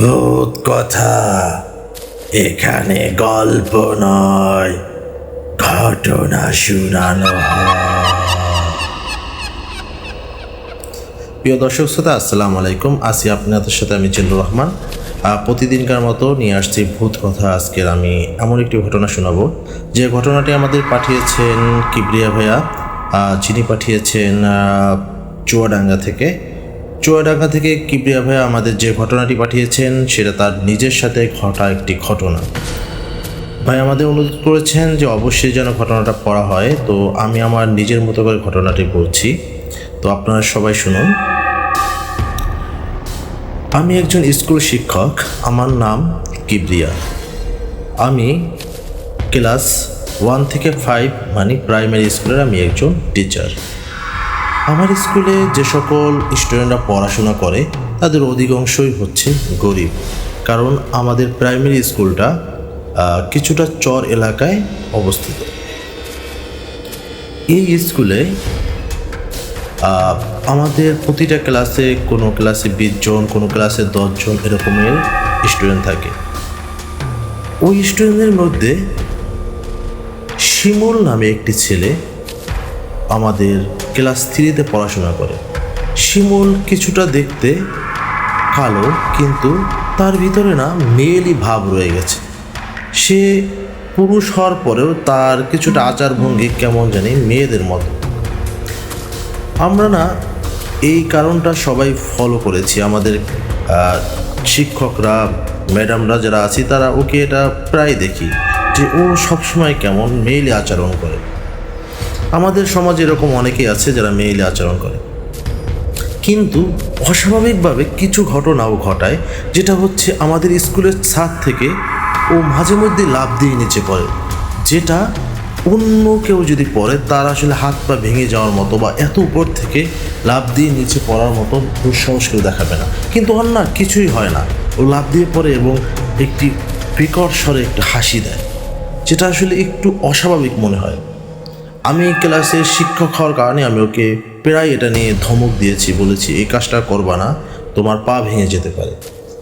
ভূত কথা। এখানে গল্প নয়, ঘটনা শুনানো প্রিয় দর্শক শ্রোতা, আসসালামু আলাইকুম। আসি আপনাদের সাথে আমি জিল্লুর রহমান। প্রতিদিনকার মতো নিয়ে আসছি ভূত কথা আজকের আমি এমন একটি ঘটনা শোনাবো। যে ঘটনাটি আমাদের পাঠিয়েছেন কিবরিয়া ভাইয়া যিনি পাঠিয়েছেন চুয়াডাঙ্গা থেকে। চুয়াডাঙ্গা থেকে কিবরিয়া ভাইয়া আমাদের যে ঘটনাটি পাঠিয়েছেন, সেটা তার নিজের সাথে ঘটা একটি ঘটনা। ভাই আমাদের অনুরোধ করেছেন যে অবশ্যই যেন ঘটনাটা পড়া হয়, তো আমি আমার নিজের মতো করে ঘটনাটি বলছি। তো আপনারা সবাই শুনুন। আমি একজন স্কুল শিক্ষক, আমার নাম কিবরিয়া। আমি ক্লাস ওয়ান থেকে ফাইভ মানে প্রাইমারি স্কুলের আমি একজন টিচার। আমার স্কুলে যে সকল স্টুডেন্টরা পড়াশোনা করে, তাদের অধিকাংশই হচ্ছে গরিব। কারণ আমাদের প্রাইমারি স্কুলটা কিছুটা চর এলাকায় অবস্থিত। এই স্কুলে আমাদের প্রতিটা ক্লাসে কোনো ক্লাসে বিশ জন, কোনো ক্লাসে দশজন এরকমের স্টুডেন্ট থাকে। ওই স্টুডেন্টদের মধ্যে শিমুল নামে একটি ছেলে আমাদের ক্লাস থ্রিতে পড়াশোনা করে। শিমুল কিছুটা দেখতে কালো, কিন্তু তার ভিতরে না মেয়েলি ভাব রয়ে গেছে। সে পুরুষ হওয়ার পরেও তার কিছুটা আচার ভঙ্গি কেমন জানি মেয়েদের মতো। আমরা না এই কারণটা সবাই ফলো করেছি। আমাদের শিক্ষকরা, ম্যাডামরা যারা আছি, তারা ওকে এটা প্রায় দেখি যে ও সবসময় কেমন মেয়েলি আচরণ করে। আমাদের সমাজে এরকম অনেকেই আছে যারা মেইলে আচরণ করে। কিন্তু অস্বাভাবিকভাবে কিছু ঘটনাও ঘটায়, যেটা হচ্ছে আমাদের স্কুলের ছাদ থেকে ও মাঝে মধ্যে লাভ দিয়ে নিচে পড়ে। যেটা অন্য কেউ যদি পড়ে, তার আসলে হাত পা ভেঙে যাওয়ার মতো বা এত উপর থেকে লাভ দিয়ে নিচে পড়ার মতো দুঃসাহস কেউ দেখাবে না। কিন্তু না কিছুই হয় না। ও লাভ দিয়ে পড়ে এবং একটি বিকট স্বরে একটু হাসি দেয়, যেটা আসলে একটু অস্বাভাবিক মনে হয়। আমি ক্লাসের শিক্ষক হওয়ার কারণে আমি ওকে প্রায় এটা নিয়ে ধমক দিয়েছি, বলেছি, এই কাজটা করবা না, তোমার পা ভেঙে যেতে পারে।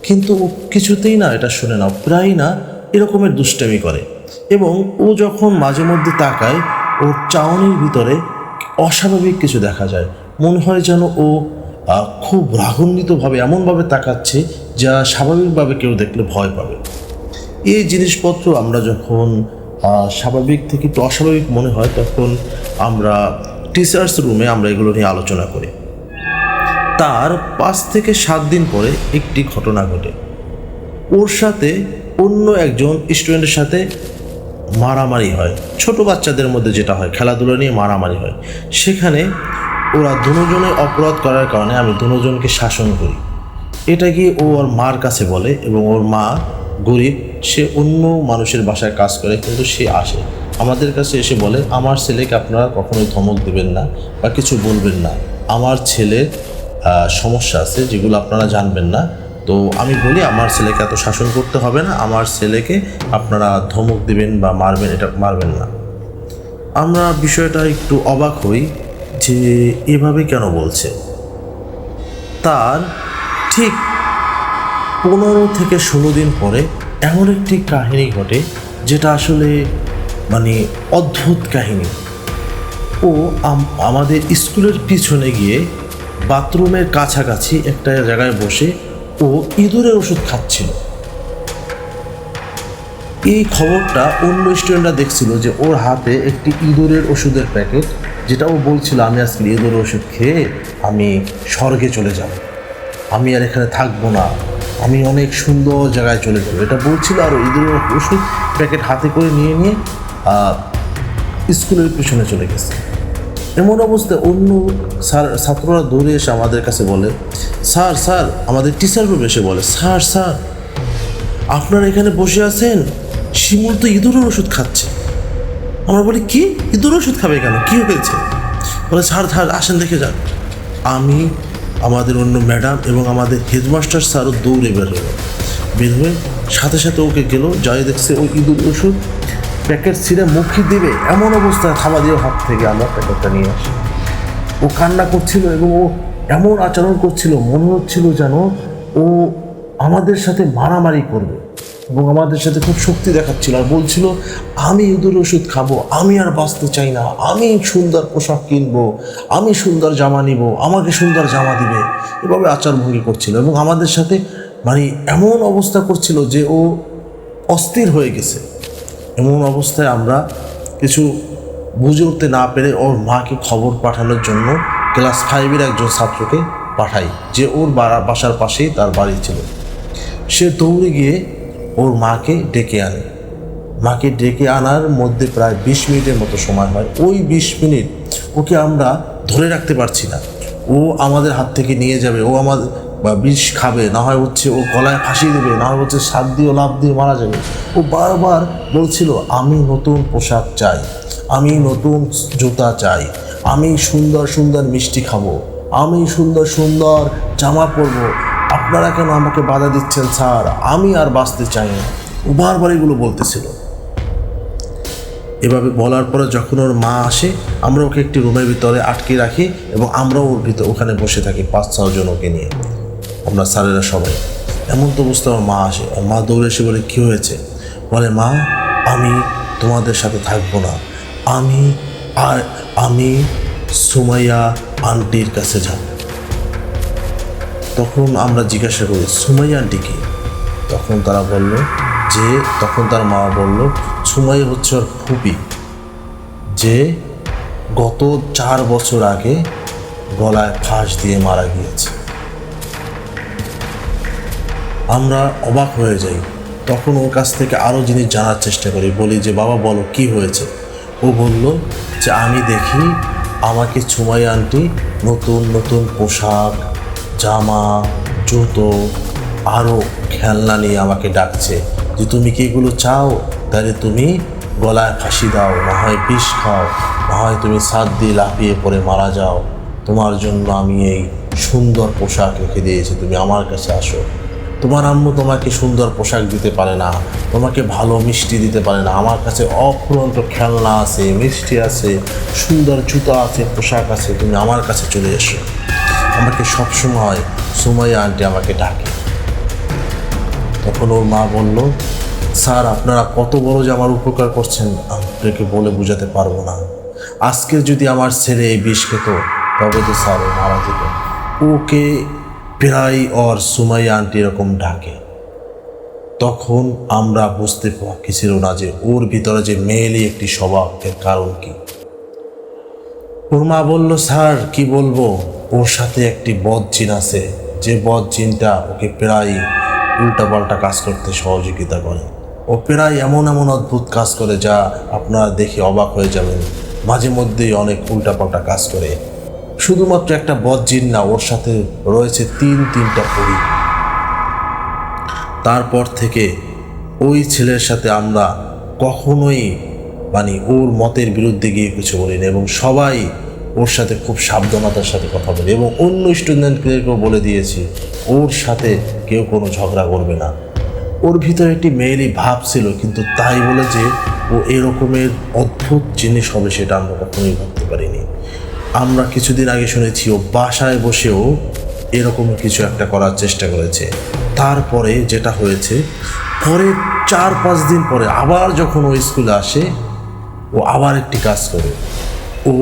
কিন্তু ও কিছুতেই না এটা শুনে না প্রায় না এরকমের দুষ্টামি করে। এবং ও যখন মাঝে মধ্যে তাকায়, ওর চাউনির ভিতরে অস্বাভাবিক কিছু দেখা যায়। মনে হয় যেন ও খুব রাগান্বিতভাবে এমনভাবে তাকাচ্ছে যা স্বাভাবিকভাবে কেউ দেখলে ভয় পাবে। এই জিনিসপত্র আমরা যখন স্বাভাবিক থেকে একটু অস্বাভাবিক মনে হয় তখন আমরা টিচার্স রুমে আমরা এগুলো নিয়ে আলোচনা করি। তার পাঁচ থেকে সাত দিন পরে একটি ঘটনা ঘটে। ওর সাথে অন্য একজন স্টুডেন্টের সাথে মারামারি হয়। ছোট বাচ্চাদের মধ্যে যেটা হয়, খেলাধুলা নিয়ে মারামারি হয়। সেখানে ওরা দুজনে অপরাধ করার কারণে আমি দুজনকে শাসন করি। এটা গিয়ে ও ওর মার কাছে বলে এবং ওর মা গরিব সে অন্য মানুষের বাসায় কাজ করে কিন্তু সে আসে। আমাদের কাছে এসে বলে আমার ছেলেকে আপনারা কখনোই ধমক দেবেন না বা কিছু বলবেন না। আমার আহ, সমস্যা আছে যেগুলো আপনারা জানবেন না। তো আমি বলি আমার ছেলেকে এত শাসন করতে হবে না। আমার ছেলেকে আপনারা ধমক দিবেন বা মারবেন এটা মারবেন না। আমরা বিষয়টা একটু অবাক হই যে এভাবে কেন বলছে। তার ঠিক পনেরো থেকে ষোলো দিন পরে এমন একটি কাহিনী ঘটে যেটা আসলে মানে অদ্ভুত কাহিনী। ও আমাদের স্কুলের পিছনে গিয়ে বাথরুমের কাছাকাছি একটা জায়গায় বসে ও ইঁদুরের ওষুধ খাচ্ছিল। এই খবরটা অন্য স্টুডেন্টরা দেখছিল যে ওর হাতে একটি ইঁদুরের ওষুধের প্যাকেট, যেটা ও বলছিল, আমি আজকে ইঁদুরের ওষুধ খেয়ে আমি স্বর্গে চলে যাব। আমি আর এখানে থাকব না। আমি অনেক সুন্দর জায়গায় চলে যাব। এটা বলছিল আর ইঁদুরের ওষুধ প্যাকেট হাতে করে নিয়ে নিয়ে স্কুলের পিছনে চলে গেছে। এমন অবস্থায় অন্য স্যার, ছাত্ররা দৌড়ে এসে আমাদের কাছে বলে, স্যার স্যার, আমাদের টিচার রুম এসে বলে, স্যার স্যার, আপনারা এখানে বসে আছেন? শিমুল তো ইঁদুরের ওষুধ খাচ্ছে। আমরা বলি, কি? ইঁদুর ওষুধ খাবে কেন? কি হয়েছে? বলে, স্যার স্যার, আসেন দেখে যান। আমি আমাদের অন্য ম্যাডাম এবং আমাদের হেডমাস্টার স্যারও দৌড়ে বের হলো বের হয়ে সাথে সাথে ওকে গেল, যাই দেখছে ওই ইঁদুর ওষুধ, প্যাকেট ছিঁড়ে মুখি দেবে, এমন অবস্থায় থাবা দিয়ে হাত থেকে আমরা প্যাকেটটা নিয়ে আসি। ও কান্না করছিল এবং ও এমন আচরণ করছিল, মনে হচ্ছিল যেন ও আমাদের সাথে মারামারি করবে। এবং আমাদের সাথে খুব শক্তি দেখাচ্ছিল আর বলছিল, আমি ইঁদুর ওষুধ খাব, আমি আর বাঁচতে চাই না, আমি সুন্দর পোশাক কিনবো, আমি সুন্দর জামা নিব, আমাকে সুন্দর জামা দিবে। এভাবে আচারভঙ্গি করছিল এবং আমাদের সাথে মানে এমন অবস্থা করছিল যে ও অস্থির হয়ে গেছে। এমন অবস্থায় আমরা কিছু বুঝে উঠতে না পেরে ওর মাকে খবর পাঠানোর জন্য ক্লাস ফাইভের একজন ছাত্রকে পাঠাই, যে ওর বাসার পাশেই তার বাড়ি ছিল। সে দৌড়ে গিয়ে ওর মাকে ডেকে আনে। মাকে ডেকে আনার মধ্যে প্রায় বিশ মিনিটের মতো সময় হয়। ওই বিশ মিনিট ওকে আমরা ধরে রাখতে পারছি না। ও আমাদের হাত থেকে নিয়ে যাবে, ও আমাদের বা বিষ খাবে, না হয় হচ্ছে ও গলায় ফাঁসি দেবে, না হয় হচ্ছে সাত দিয়ে লাভ দিয়ে মারা যাবে। ও বারবার বলছিল, আমি নতুন পোশাক চাই, আমি নতুন জুতা চাই, আমি সুন্দর সুন্দর মিষ্টি খাব, আমি সুন্দর সুন্দর জামা পরবো আপনারা কেন আমাকে বাধা দিচ্ছেন, স্যার? আমি আর বাঁচতে চাই না। বারবার এগুলো বলতেছিল। এভাবে বলার পরে যখন ওর মা আসে, আমরা ওকে একটি রুমের ভিতরে আটকে রাখি এবং আমরাও ওর ভিতর, ওখানে বসে থাকি পাঁচ ছজন ওকে নিয়ে। আমরা স্যারেরা সবাই। এমন তো অবস্থা আমার মা আসে। মা দৌড়ে এসে বলে, কী হয়েছে? বলে, মা, আমি তোমাদের সাথে থাকব না। আমি আর, আমি সুমাইয়া আন্টির কাছে যাব। তখন আমরা জিজ্ঞাসা করি, সুমাই আন্টি কি? তখন তারা বলল, যে, তখন তার মা বলল, সুমাই হচ্ছে ওর ফুপি। যে, গত চার বছর আগে গলায় ফাঁস দিয়ে মারা গিয়েছে। আমরা অবাক হয়ে যাই। তখন ওর কাছ থেকে আরও জিনিস জানার চেষ্টা করি, বলি যে, বাবা, বলো, কি হয়েছে? ও বলল যে, আমি দেখি আমাকে ছুমাই আন্টি নতুন নতুন পোশাক জামা, জুতো আরও খেলনা নিয়ে আমাকে ডাকছে যে, তুমি কি এগুলো চাও? তাহলে তুমি গলায় ফাঁসি দাও, না হয় বিষ খাও, না হয় তুমি সাত দিয়ে লাফিয়ে পড়ে মারা যাও। তোমার জন্য আমি এই সুন্দর পোশাক রেখে দিয়েছি, তুমি আমার কাছে আসো। তোমার আম্মু তোমাকে সুন্দর পোশাক দিতে পারে না, তোমাকে ভালো মিষ্টি দিতে পারে না। আমার কাছে অফুরন্ত খেলনা আছে, মিষ্টি আছে, সুন্দর জুতো আছে, পোশাক আছে, তুমি আমার কাছে চলে এসো। আমাকে সবসময় সুমাইয়া আন্টি আমাকে ডাকে। তখন ওর মা বলল, স্যার, আপনারা কত বড় যে আমার উপকার করছেন, আপনাকে বলে বোঝাতে পারব না। আজকে যদি আমার ছেলে এই বিষ খেত, তবে তো স্যার ও মারা যেত। ওকে প্রায় ওর সুমাইয়া আন্টি এরকম ডাকে। তখন আমরা বুঝতে পারছিল না যে ওর ভিতরে যে মেয়েলি একটি স্বভাবের কারণ কি। ওর মা বলল, স্যার, কি বলব? ওর সাথে একটি বদ জিন আছে। যে বদ জিনটা ওকে প্রায় উল্টাপাল্টা কাজ করতে সহযোগিতা করে। ও প্রায় এমন এমন অদ্ভুত কাজ করে যা আপনারা দেখে অবাক হয়ে যাবেন। মাঝে মধ্যেই অনেক উল্টাপাল্টা কাজ করে। শুধুমাত্র একটা বদ জিন না, ওর সাথে রয়েছে তিন তিনটা পরি। তারপর থেকে ওই ছেলের সাথে আমরা কখনোই মানে ওর মতের বিরুদ্ধে গিয়ে কিছু বলি না এবং সবাই ওর সাথে খুব সাবধানতার সাথে কথা বলি এবং অন্য স্টুডেন্টদেরকেও বলে দিয়েছি, ওর সাথে কেউ কোনো ঝগড়া করবে না। ওর ভিতরে একটি মেয়েলি ভাব ছিল, কিন্তু তাই বলে যে ও এরকমের অদ্ভুত জিনিস হবে সেটা আমরা কখনোই ভাবতে পারিনি। আমরা কিছুদিন আগে শুনেছি ও বাসায় বসেও এরকম কিছু একটা করার চেষ্টা করেছে। তারপরে যেটা হয়েছে, পরে চার পাঁচ দিন পরে আবার যখন ও স্কুলে আসে, ও আবার একটি কাজ করে। ও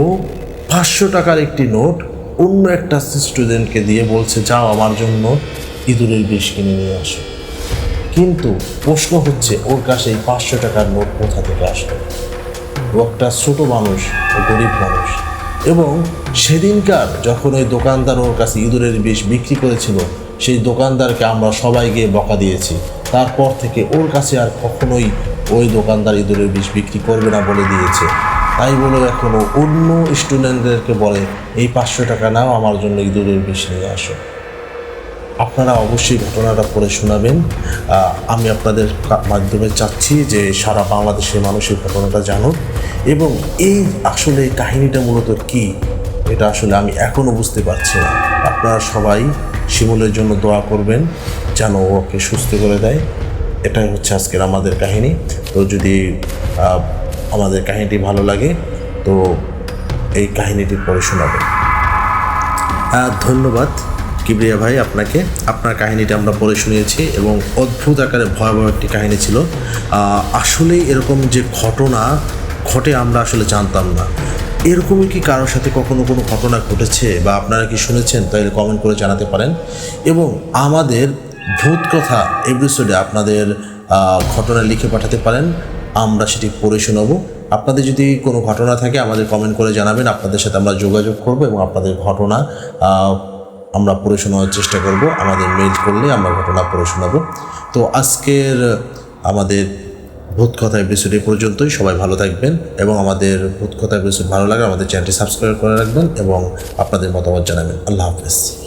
পাঁচশো টাকার একটি নোট অন্য একটা স্টুডেন্টকে দিয়ে বলছে, যাও আমার জন্য ইঁদুরের বিষ কিনে নিয়ে আসো। কিন্তু প্রশ্ন হচ্ছে, ওর কাছে এই পাঁচশো টাকার নোট কোথা থেকে আসলো? ও একটা ছোট মানুষ, ও গরিব মানুষ। এবং সেদিনকার যখন ওই দোকানদার ওর কাছে ইঁদুরের বিষ বিক্রি করেছিল, সেই দোকানদারকে আমরা সবাই গিয়ে বকা দিয়েছি। তারপর থেকে ওর কাছে আর কখনোই ওই দোকানদার ইঁদুরের বিষ বিক্রি করবে না বলে দিয়েছে। তাই বলে এখনও অন্য স্টুডেন্টদেরকে বলে, এই পাঁচশো টাকা নাও, আমার জন্য ইঁদুরের বিষ নিয়ে আসো। আপনারা অবশ্যই ঘটনাটা পড়ে শোনাবেন। আমি আপনাদের মাধ্যমে চাচ্ছি যে সারা বাংলাদেশের মানুষের ঘটনাটা জানুক এবং এই আসলে কাহিনীটা মূলত কি, এটা আসলে আমি এখনও বুঝতে পারছি না। আপনারা সবাই শিমুলের জন্য দোয়া করবেন যেন ওকে সুস্থ করে দেয়। এটাই হচ্ছে আজকের আমাদের কাহিনী। তো যদি আমাদের কাহিনীটি ভালো লাগে তো এই কাহিনীটি পরে শোনাবেন আহ, ধন্যবাদ কিবরিয়া ভাই আপনাকে। আপনার কাহিনীটা আমরা পড়ে শুনিয়েছি এবং অদ্ভুত আকারে ভয়াবহ একটি কাহিনী ছিল। আহ, আসলেই এরকম যে ঘটনা ঘটে আমরা আসলে জানতাম না। এরকমই কি কারোর সাথে কখনো কোনো ঘটনা ঘটেছে বা আপনারা কি শুনেছেন তাহলে কমেন্ট করে জানাতে পারেন। এবং আমাদের ভূত কথা এপিসোডে আপনাদের ঘটনা লিখে পাঠাতে পারেন। আমরা সেটি পড়ে শোনাবো। আপনাদের যদি কোনো ঘটনা থাকে, আমাদের কমেন্ট করে জানাবেন। আপনাদের সাথে আমরা যোগাযোগ করব এবং আপনাদের ঘটনা আমরা পড়ে শোনার চেষ্টা করব। আমাদের মেইল করলে আমরা ঘটনা পড়ে শোনাবো। তো আজকের আমাদের ভূত কথা এপিসোড এ পর্যন্তই। সবাই ভালো থাকবেন এবং আমাদের ভূত কথা এপিসোড ভালো লাগলে আমাদের চ্যানেলটি সাবস্ক্রাইব করে রাখবেন এবং আপনাদের মতামত জানাবেন। আল্লাহ হাফেজ।